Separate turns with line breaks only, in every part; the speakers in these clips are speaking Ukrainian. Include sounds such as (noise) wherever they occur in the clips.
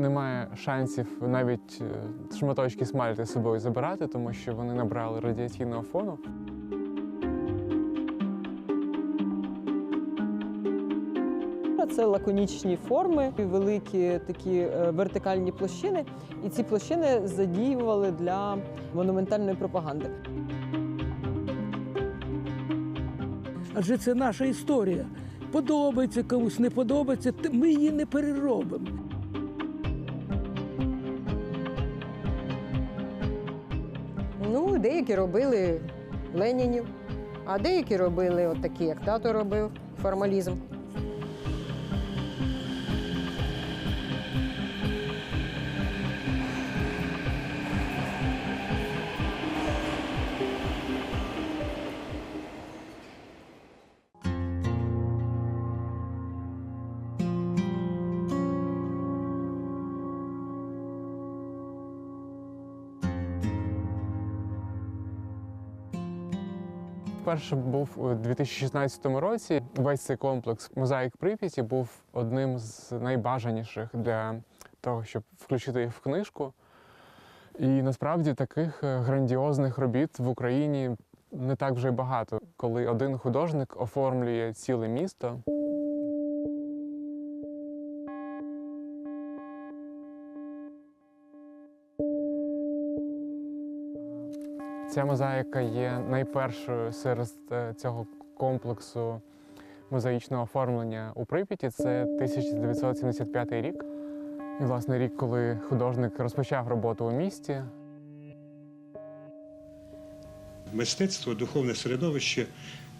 немає шансів навіть е, шматочки смальти з собою забирати, тому що вони набрали радіаційного фону.
Це лаконічні форми, великі такі е, вертикальні площини, і ці площини задіювали для монументальної пропаганди.
Адже це наша історія. Подобається комусь, не подобається, ми її не переробимо.
Деякі робили Ленінів, а деякі робили от такі, як тато робив, формалізм.
Вперше був у 2016 році. Весь цей комплекс мозаїк Прип'яті був одним з найбажаніших для того, щоб включити їх в книжку. І насправді таких е, грандіозних робіт в Україні не так вже й багато, коли один художник оформлює ціле місто. Ця мозаїка є найпершою серед е, цього комплексу мозаїчного оформлення у Прип'яті. Це 1975 рік. І, власне, рік, коли художник розпочав роботу у місті.
Мистецтво, духовне середовище,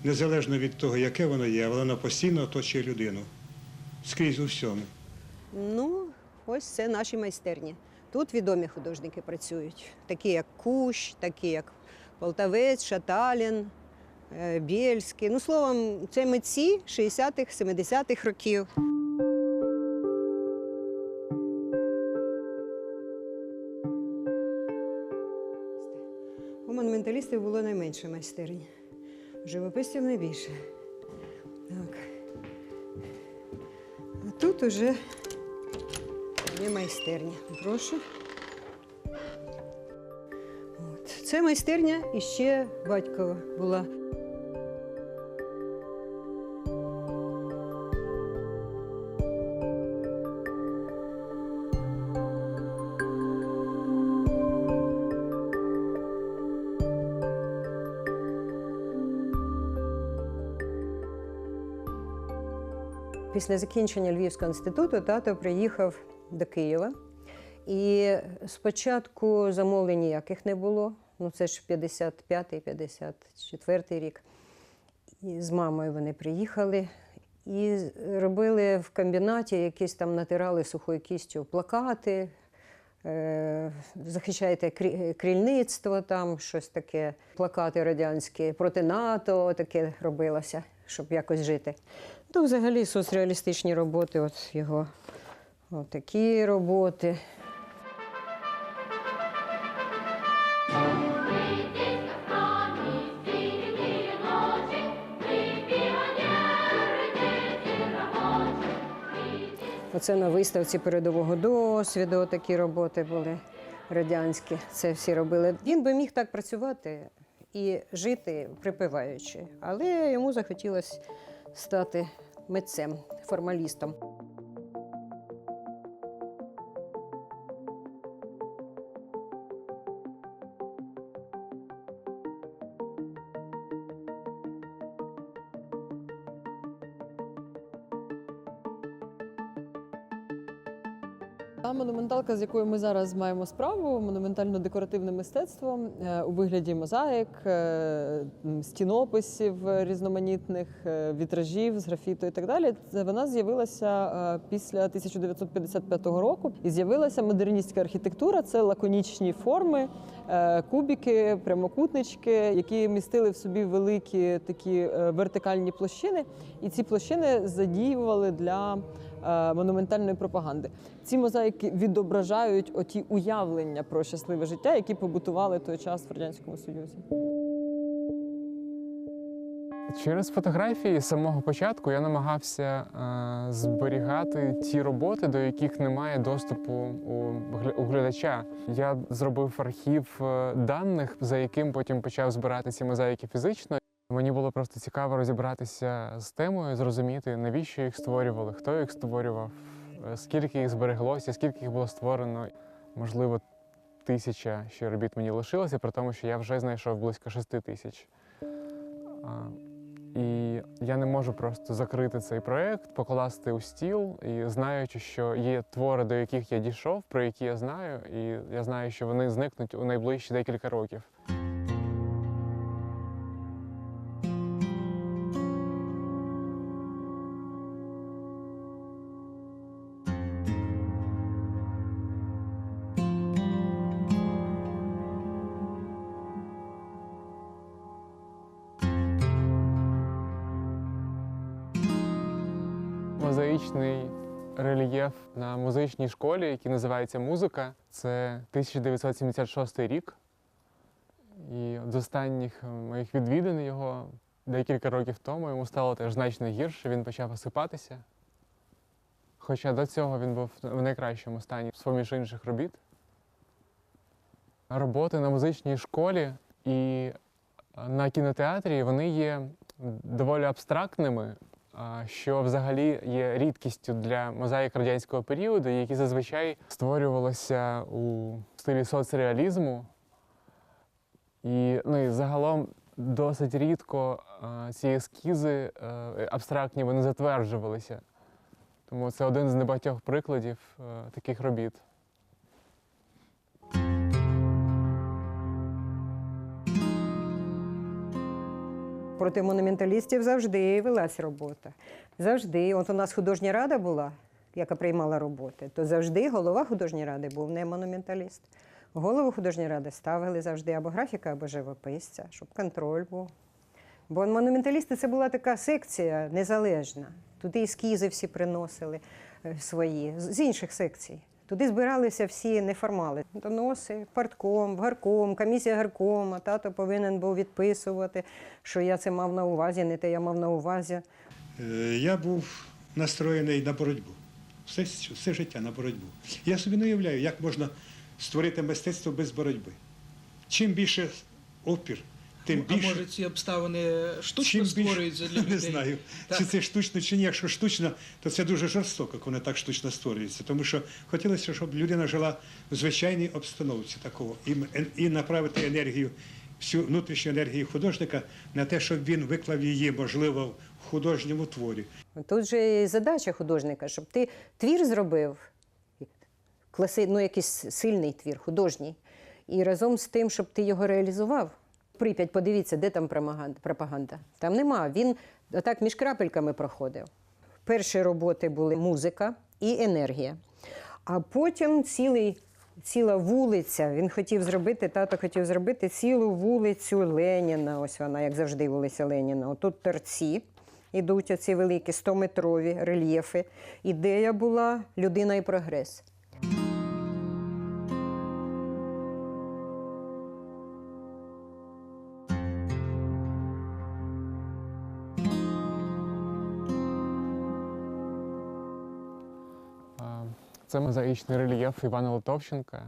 незалежно від того, яке воно є, воно постійно оточує людину скрізь у всьому.
Ну, ось це наші майстерні. Тут відомі художники працюють, такі як Кущ, такі як Полтавець, Шаталін, е, Бєльський. Ну, словом, це митці 60-х, 70-х років. У монументалістів було найменше майстерень, у живописців найбільше. Так. А тут уже є майстерня. Прошу. От. Це майстерня іще батькова була. Після закінчення Львівського інституту тато приїхав до Києва. І спочатку замовлень ніяких не було. Ну, це ж 55-й, 54-й рік. І з мамою вони приїхали і робили в комбінаті якісь там натирали сухою кістю плакати, е, захищаєте крільництво, там щось таке, плакати радянські проти НАТО, таке робилося, щоб якось жити. Ну, взагалі соцреалістичні роботи, от його от такі роботи. Оце на виставці передового досвіду такі роботи були радянські. Це всі робили. Він би міг так працювати і жити припиваючи, але йому захотілося стати митцем, формалістом.
Та монументалка, з якою ми зараз маємо справу, монументально-декоративне мистецтво е, у вигляді мозаїк, е, стінописів різноманітних, е, вітражів з графіту і так далі. Вона з'явилася після 1955 року. І з'явилася модерністська архітектура. Це лаконічні форми, кубики, прямокутнички, які містили в собі великі такі вертикальні площини. І ці площини задіювали для монументальної пропаганди. Ці мозаїки відображають оті уявлення про щасливе життя, які побутували той час в радянському союзі.
Через фотографії з самого початку я намагався е, зберігати ті роботи, до яких немає доступу у, у глядача. Я зробив архів е, даних, за яким потім почав збирати ці мозаїки фізично. Мені було просто цікаво розібратися з темою, зрозуміти, навіщо їх створювали, хто їх створював, е, скільки їх збереглося, скільки їх було створено. Можливо, тисяча ще робіт мені лишилося, при тому, що я вже знайшов близько шести тисяч. І я не можу просто закрити цей проект, покласти у стіл, і знаючи, що є твори, до яких я дійшов, про які я знаю, і я знаю, що вони зникнуть у найближчі декілька років. Мозаїчний рельєф на музичній школі, який називається Музика. Це 1976 рік. І з останніх моїх відвідин його декілька років тому йому стало теж значно гірше, він почав осипатися. Хоча до цього він був в найкращому стані з-поміж інших робіт. Роботи на музичній школі і на кінотеатрі вони є доволі абстрактними, що взагалі є рідкістю для мозаїк радянського періоду, які зазвичай створювалися у стилі соцреалізму. І, ну, і загалом досить рідко ці ескізи е, абстрактні вони затверджувалися. Тому це один з небагатьох прикладів е, таких робіт.
Проти монументалістів завжди велась робота. Завжди. От у нас художня рада була, яка приймала роботи, то завжди голова художньої ради був не монументаліст. Голову художньої ради ставили завжди або графіка, або живописця, щоб контроль був. Бо монументалісти це була така секція незалежна. Туди ескізи всі приносили е, свої з з інших секцій. Туди збиралися всі неформали. Доноси, партком, гарком, комісія гаркома. Тато повинен був відписувати, що я це мав на увазі, не те я мав на увазі.
Е, Я був настроєний на боротьбу. Все, все життя на боротьбу. Я собі не уявляю, як можна створити мистецтво без боротьби. Чим більше опір, тим
а може ці обставини штучно
більше-
створюються для (laughs) людей?
Не знаю,
Так.
чи це штучно, чи ні. Якщо штучно, то це дуже жорстоко, коли вони так штучно створюється. Тому що хотілося, щоб людина жила в звичайній обстановці такого і, і направити енергію, всю внутрішню енергію художника на те, щоб він виклав її, можливо, в художньому творі.
Тут же і задача художника, щоб ти твір зробив, класи, ну, якийсь сильний твір, художній, і разом з тим, щоб ти його реалізував. Прип'ять, подивіться, де там пропаганда. Там нема. Він отак між крапельками проходив. Перші роботи були музика і енергія. А потім цілий, ціла вулиця. Він хотів зробити, тато хотів зробити цілу вулицю Леніна. Ось вона, як завжди, вулиця Леніна. Отут торці ідуть оці великі 100-метрові рельєфи. Ідея була людина і прогрес.
Це мозаїчний рельєф Івана Литовченка,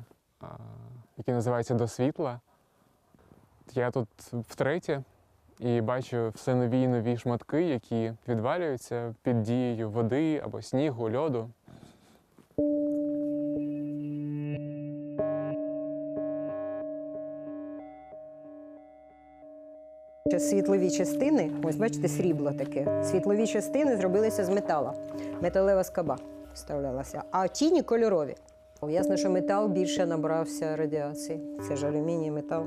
який називається До світла. Я тут втретє і бачу все нові і нові шматки, які відвалюються під дією води або снігу, льоду.
Світлові частини, ось бачите, срібло таке. Світлові частини зробилися з метала. Металева скаба вставлялася, а тіні кольорові. Ясно, що метал більше набрався радіації. Це ж алюміній, метал.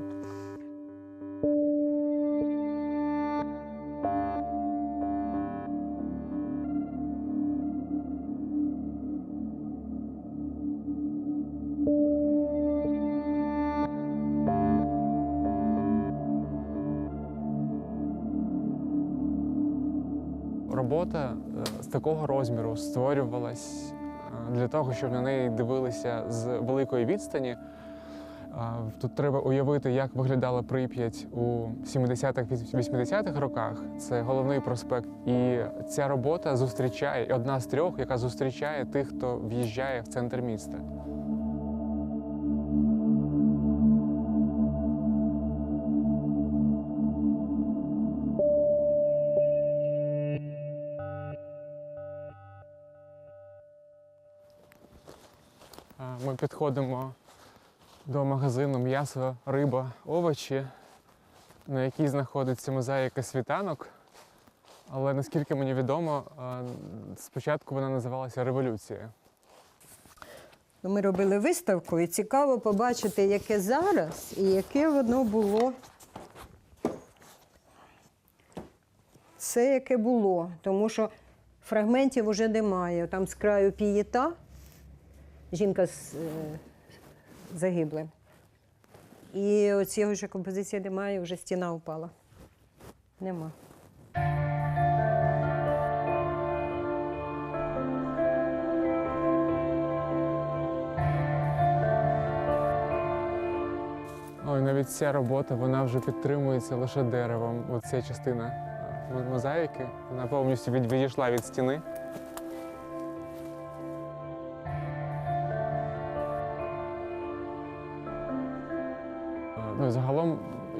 Такого розміру створювалась е, для того, щоб на неї дивилися з великої відстані. Тут треба уявити, як виглядала Прип'ять у 70-х, 80-х роках. Це головний проспект. І ця робота зустрічає одна з трьох, яка зустрічає тих, хто в'їжджає в центр міста. Підходимо до магазину м'ясо, риба, овочі, на якій знаходиться мозаїка світанок. Але наскільки мені відомо, спочатку вона називалася Революція.
Ну, Ми робили виставку, і цікаво побачити, яке зараз і яке воно було. Це яке було, тому що фрагментів вже немає. Там з краю пієта жінка з е, загиблим. І оцієї вже композиції немає, вже стіна впала. Нема.
Ой, навіть ця робота вона вже підтримується лише деревом. Оця частина е, мозаїки, вона повністю від- відійшла від стіни.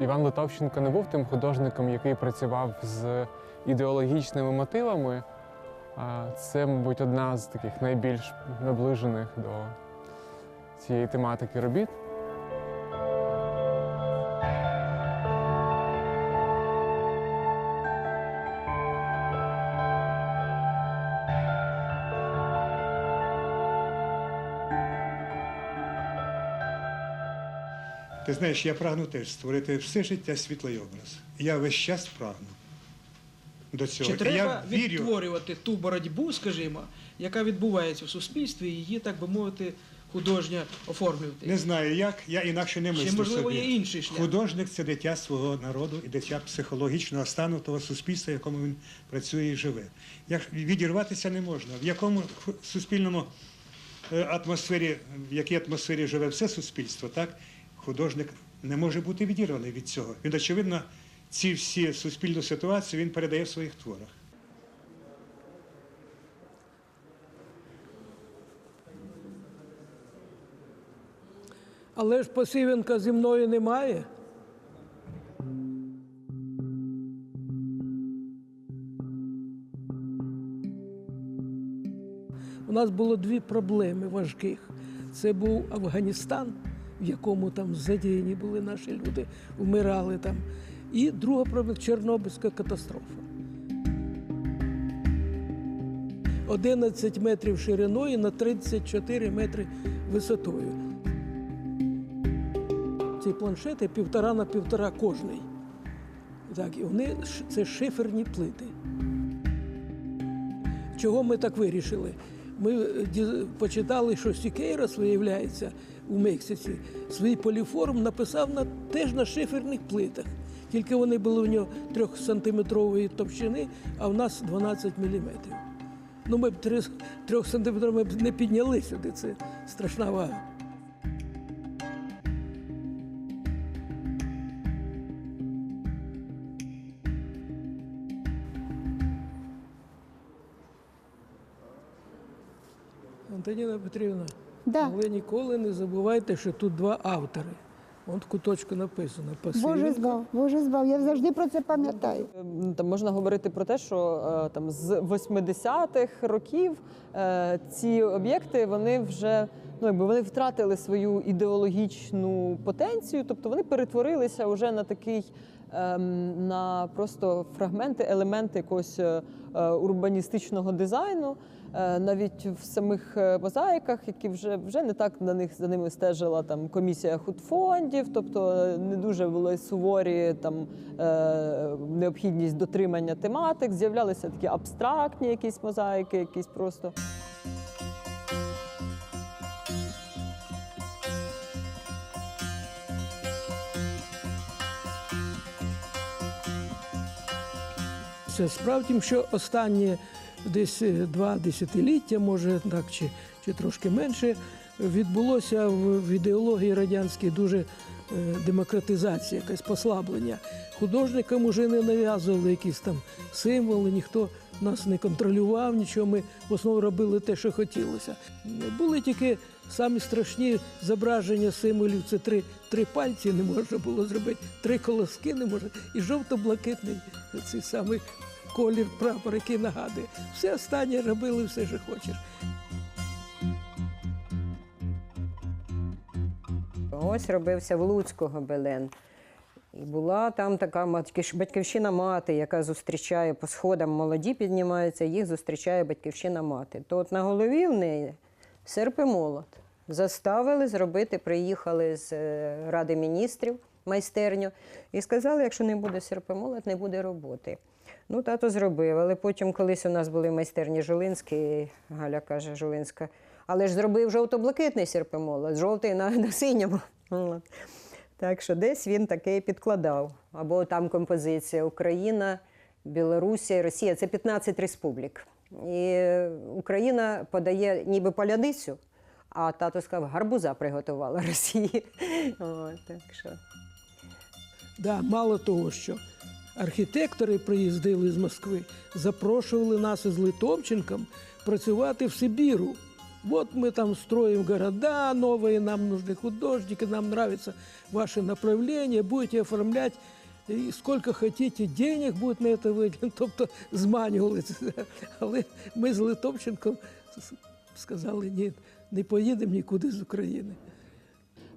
Іван Литовченко не був тим художником, який працював з ідеологічними мотивами. Це, мабуть, одна з таких найбільш наближених до цієї тематики робіт.
Ти знаєш, я прагну теж створити все життя світлий образ. Я весь час прагну до цього.
Чи треба
я вірю.
відтворювати ту боротьбу, скажімо, яка відбувається в суспільстві, і її, так би мовити, художньо оформлювати?
Не знаю як, я інакше не мислю
Чи можливо
собі.
є інший шлях?
Художник це дитя свого народу і дитя психологічного стану того суспільства, в якому він працює і живе. Як відірватися не можна. В якому суспільному е, атмосфері, в якій атмосфері живе все суспільство, так художник не може бути відірваний від цього. Він, очевидно, ці всі суспільну ситуацію він передає в своїх творах.
Але ж Посивенка зі мною немає. У нас було дві проблеми важких. Це був Афганістан, в якому там задіяні були наші люди, вмирали там. І друга проблема Чорнобильська катастрофа. 11 метрів шириною на 34 метри висотою. Ці планшети півтора на півтора кожний. Так, і вони це шиферні плити. Чого ми так вирішили? Ми е, почитали, що Сікейрос, виявляється, у Мексиці свій поліформ написав на, теж на шиферних плитах. Тільки вони були у нього трьохсантиметрової товщини, а в нас 12 міліметрів. Ну, ми б три, трьох сантиметрами б не підняли сюди, це страшна вага. Антоніна Петрівна,
Да.
але ніколи не забувайте, що тут два автори. От куточку написано
Боже збав, Боже збав. Я завжди про це пам'ятаю.
Ем, Там можна говорити про те, що е, там з 80-х років е, ці об'єкти вони вже ну якби вони втратили свою ідеологічну потенцію, тобто вони перетворилися вже на такий. ем, На просто фрагменти, елементи якогось е, е, урбаністичного дизайну, навіть в самих е, мозаїках, які вже вже не так на них за ними стежила там комісія худфондів, тобто е, не дуже були суворі там е, необхідність дотримання тематик. З'являлися такі абстрактні якісь мозаїки, якісь просто.
Це справді, що останні десь е, два десятиліття, може так чи, чи трошки менше, відбулося в ідеології радянській дуже е, демократизація, якесь послаблення. Художникам уже не нав'язували якісь там символи, ніхто нас не контролював, нічого. Ми в основному робили те, що хотілося. Були тільки самі страшні зображення символів. Це три, три пальці не можна було зробити, три колоски не можна, і жовто-блакитний цей самий колір прапор, який нагадує. Все останнє робили, все, що хочеш.
Ось робився в Луцьку гобелен. І була там така батьківщина мати, яка зустрічає по сходам молоді піднімаються, їх зустрічає батьківщина мати. То от на голові в неї серп і молот. Заставили зробити, приїхали з е, Ради міністрів майстерню і сказали, якщо не буде серп і молот, не буде роботи. Ну, тато зробив, але потім колись у нас були майстерні Жулинський, Галя каже, Жулинська, але ж зробив жовто-блакитний серпомолот, жовтий на, на синьому. Так що десь він таке підкладав. Або там композиція Україна, Білорусія, Росія це 15 республік. І Україна подає ніби паляницю, а тато сказав, гарбуза приготувала Росії. (laughs) От, так що.
Да, мало того, що архітектори приїздили з Москви, запрошували нас із Литовченком працювати в Сибіру. Вот мы там строим города новые, нам нужны художники, нам нравится ваше направление, будете оформлять, і сколько хотите денег буде на це виділено, (laughs) тобто зманювали це. (laughs) Але ми з Литовченком сказали, ні, не поїдемо нікуди з України.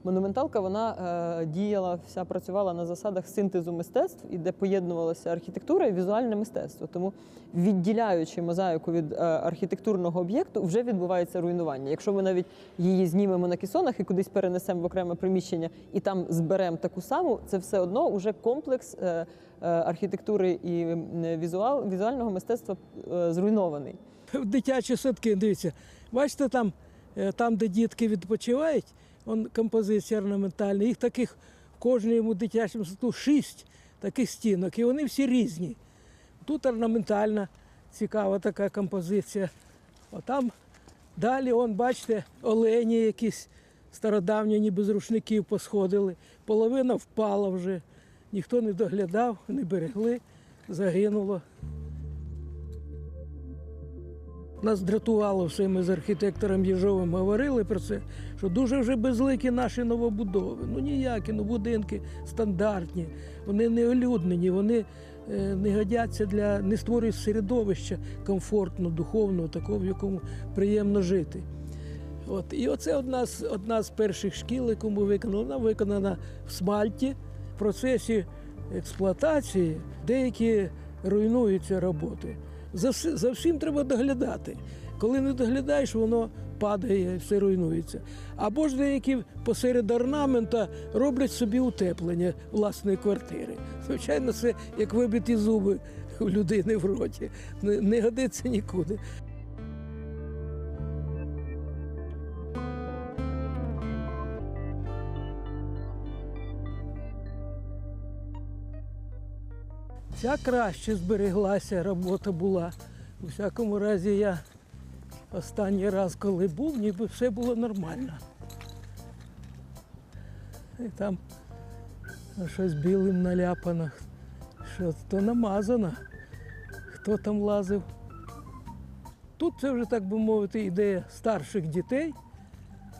Монументалка вона е, діяла, вся працювала на засадах синтезу мистецтв, і де поєднувалася архітектура і візуальне мистецтво. Тому відділяючи мозаїку від е, архітектурного об'єкту, вже відбувається руйнування. Якщо ми навіть її знімемо на кісонах і кудись перенесемо в окреме приміщення, і там зберемо таку саму, це все одно вже комплекс е, архітектури і візуал, візуального мистецтва зруйнований.
дитячі садки. Дивіться, бачите, там, там, де дітки відпочивають, он композиція орнаментальна, їх таких в кожному дитячому садку шість таких стінок, і вони всі різні. Тут орнаментальна, цікава така композиція. А там далі, он, бачите, олені якісь стародавні, ніби з рушників посходили. Половина впала вже, ніхто не доглядав, не берегли, загинуло. Нас дратувало все, ми з архітектором Єжовим говорили про це, що дуже вже безликі наші новобудови. Ну ніякі, ну будинки стандартні, вони не олюднені, вони е, не годяться для, не створюють середовища комфортно, духовного, такого, в якому приємно жити. От. І оце одна з, одна з перших шкіл, яку ми виконали. Вона виконана в смальті. В процесі експлуатації деякі руйнуються роботи. За, за всім треба доглядати. Коли не доглядаєш, воно падає, все руйнується. Або ж деякі посеред орнамента роблять собі утеплення власної квартири. Звичайно, це як вибиті зуби у людини в роті. Не годиться нікуди. Ця краще збереглася, робота була. У всякому разі, я останній раз, коли був, ніби все було нормально. І там щось білим наляпано, що то намазано, хто там лазив. Тут це вже, так би мовити, ідея старших дітей,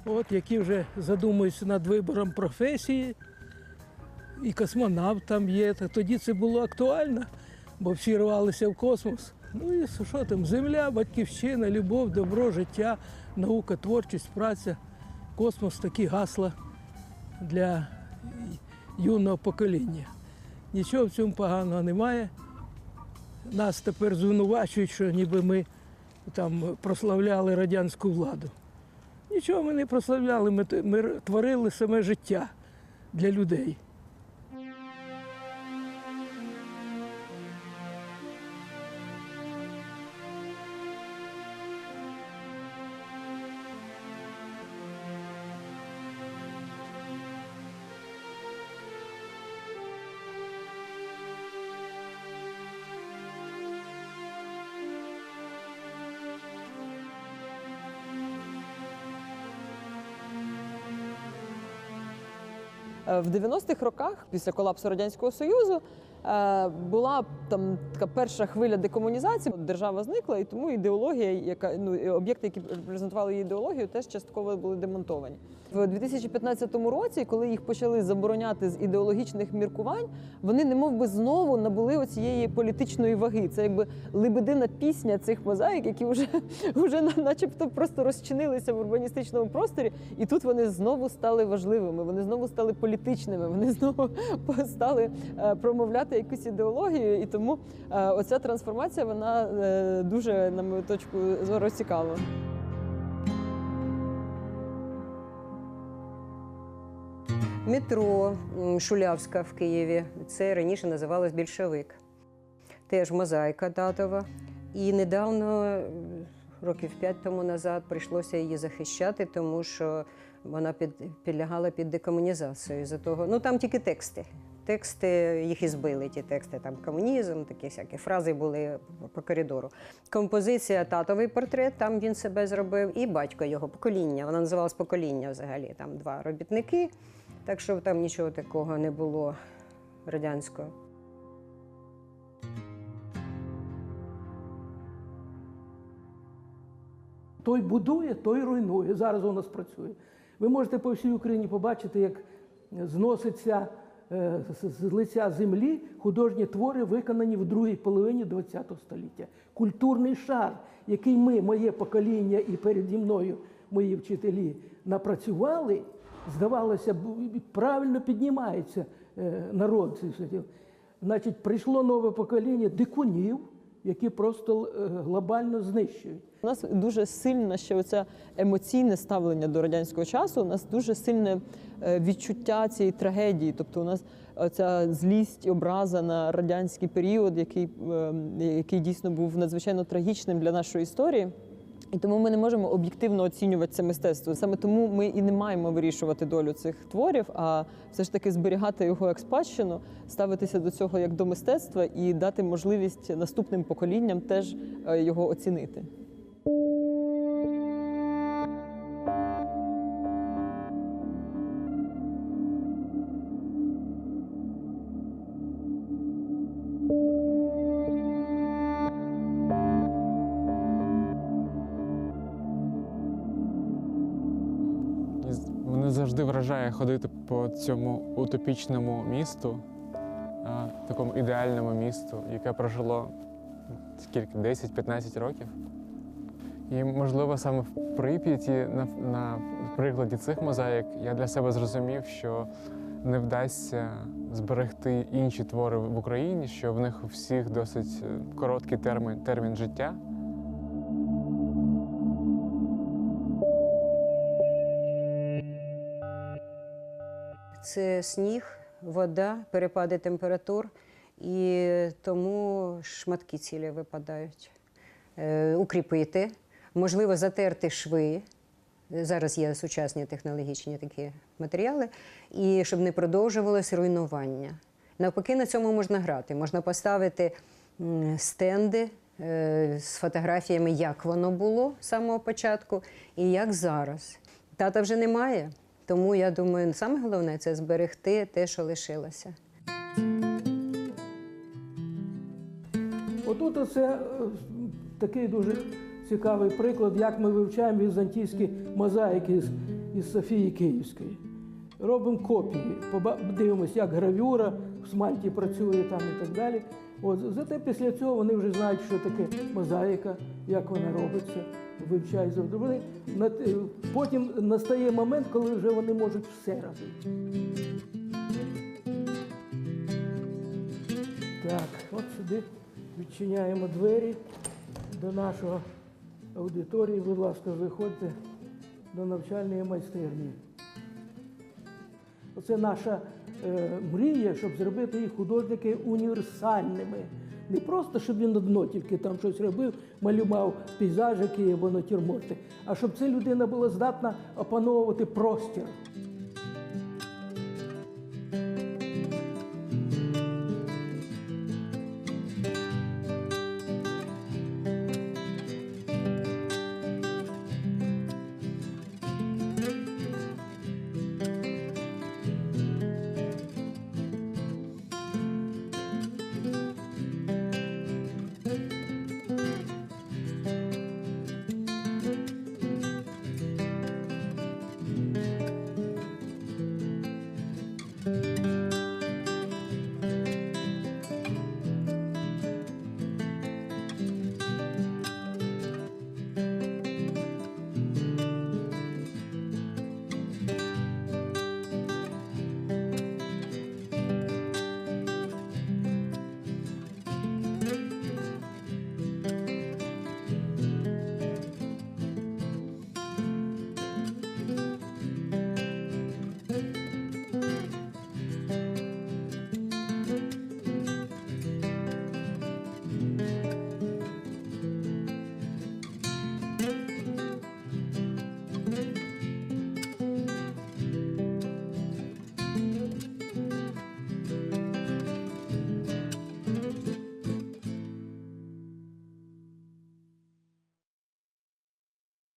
от, які вже задумуються над вибором професії і космонавт там є. Тоді це було актуально, бо всі рвалися в космос. Ну і що там? Земля, батьківщина, любов, добро, життя, наука, творчість, праця, космос такі гасла для юного покоління. Нічого в цьому поганого немає. Нас тепер звинувачують, що ніби ми там прославляли радянську владу. Нічого ми не прославляли, ми, ми творили саме життя для людей.
В 90-х роках, після колапсу радянського союзу, е, була там така перша хвиля декомунізації. Держава зникла, і тому ідеологія, яка ну об'єкти, які репрезентували її ідеологію, теж частково були демонтовані. В 2015 році, коли їх почали забороняти з ідеологічних міркувань, вони немов би знову набули оцієї політичної ваги. Це якби лебедина пісня цих мозаїк, які вже, (laughs) вже начебто просто розчинилися в урбаністичному просторі, і тут вони знову стали важливими, вони знову стали політичними, вони (laughs) знову стали е, промовляти якусь ідеологію. І тому е, оця трансформація вона е, дуже, на мою точку зору, цікава.
Метро Шулявська в Києві. Це раніше називалось більшовик. Теж мозаїка татова. І недавно, років п'ять тому назад, прийшлося її захищати, тому що вона під, підлягала під декомунізацію. За того, ну там тільки тексти. Тексти їх і збили, ті тексти, там комунізм, такі всякі фрази були по коридору. Композиція татовий портрет, там він себе зробив, і батько його покоління. Вона називалась покоління взагалі. Там два робітники. Так що там нічого такого не було радянського.
Той будує, той руйнує. Зараз у нас працює. Ви можете по всій Україні побачити, як зноситься е, з- лиця землі художні твори, виконані в другій половині ХХ століття. Культурний шар, який ми, моє покоління і переді мною мої вчителі напрацювали, здавалося, правильно піднімається е, народ. Значить, прийшло нове покоління дикунів, які просто е, глобально знищують.
У нас дуже сильне ще оце емоційне ставлення до радянського часу. У нас дуже сильне е, відчуття цієї трагедії. Тобто, у нас ця злість, образа на радянський період, який, е, який дійсно був надзвичайно трагічним для нашої історії. І тому ми не можемо об'єктивно оцінювати це мистецтво. Саме тому ми і не маємо вирішувати долю цих творів, а все ж таки зберігати його як спадщину, ставитися до цього як до мистецтва і дати можливість наступним поколінням теж е, його оцінити.
Вражає ходити по цьому утопічному місту, такому ідеальному місту, яке прожило скільки 10-15 років. І, можливо, саме в Прип'яті, на, на прикладі цих мозаїк, я для себе зрозумів, що не вдасться зберегти інші твори в Україні, що в них у всіх досить е, короткий термін, термін життя.
Це сніг, вода, перепади температур, і тому шматки цілі випадають. Е, Укріпити, можливо, затерти шви. Зараз є сучасні технологічні такі матеріали, і щоб не продовжувалось руйнування. Навпаки, на цьому можна грати. Можна поставити стенди е, з фотографіями, як воно було з самого початку і як зараз. Тата вже немає, тому я думаю, саме головне це зберегти те, що лишилося.
Отут оце е, такий дуже цікавий приклад, як ми вивчаємо візантійські мозаїки з, із Софії Київської. Робимо копії, дивимося, як гравюра в смальті працює там і так далі. От, зате після цього вони вже знають, що таке мозаїка, як вона робиться, вивчають. Вони е, Потім настає момент, коли вже вони можуть все робити. Так, от сюди відчиняємо двері до нашого аудиторії. Будь ласка, заходьте до навчальної майстерні. Оце наша е, мрія, щоб зробити їх художники універсальними. Не просто, щоб він одно тільки там щось робив, малював пейзажики або натюрморти, а щоб ця людина була здатна опановувати простір.